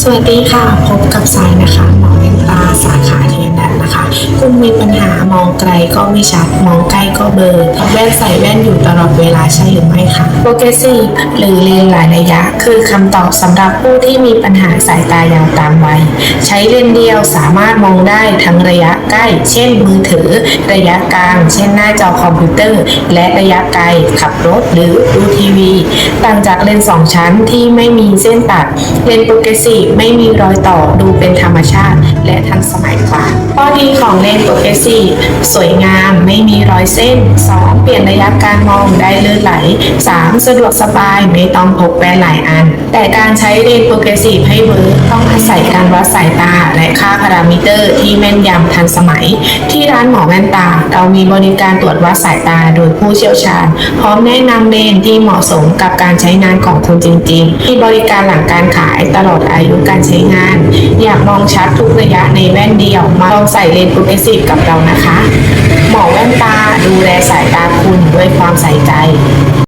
สวัสดีค่ะ พบกับสายนะคะ คุณมีปัญหามองไกลก็ไม่ชัด มองใกล้ก็เบลอแว่นใส่แว่นอยู่ตลอดเวลาใช่หรือไม่คะโปรเกรสซีฟหรือเลนส์หลายระยะ คือคำตอบสำหรับผู้ที่มีปัญหาสายตายาวตามวัยใช้เลนเดียวสามารถมองได้ทั้งระยะใกล้ เช่น มือถือ ระยะกลาง เช่น หน้าจอคอมพิวเตอร์ และระยะไกล ขับรถหรือดูทีวี ต่างจากเลนส์สองชั้นที่ไม่มีเส้นตัด เลนส์โปรเกรสซีฟไม่มีรอยต่อดูเป็นธรรมชาติ และทันสมัยกว่าข้อดีของเลนส์โปรเกรสซีฟสวยงามไม่มีรอยเส้น 2. เปลี่ยนระยะการมองได้ลื่นไหล 3. สะดวกสบายไม่ต้องพกแว่นหลายอัน แต่การใช้เลนส์โปรเกรสซีฟให้เวิร์กต้องอาศัยการวัดสายตาและค่าพารามิเตอร์ที่แม่นยำทันสมัย ที่ร้านหมอแว่นตา เรามีบริการตรวจวัดสายตาโดยผู้เชี่ยวชาญ พร้อมแนะนำเลนส์ที่เหมาะสมกับการใช้งานของคุณจริงๆมีบริการหลังการขายตลอดอายุการใช้งาน อยากมองชัดทุกระยะในแว่นเดียวมาลองใส่เลนส์โปรเกรสซีฟกับเรานะคะ หมอแว่นตาดูแลสายตาคุณด้วยความใส่ใจ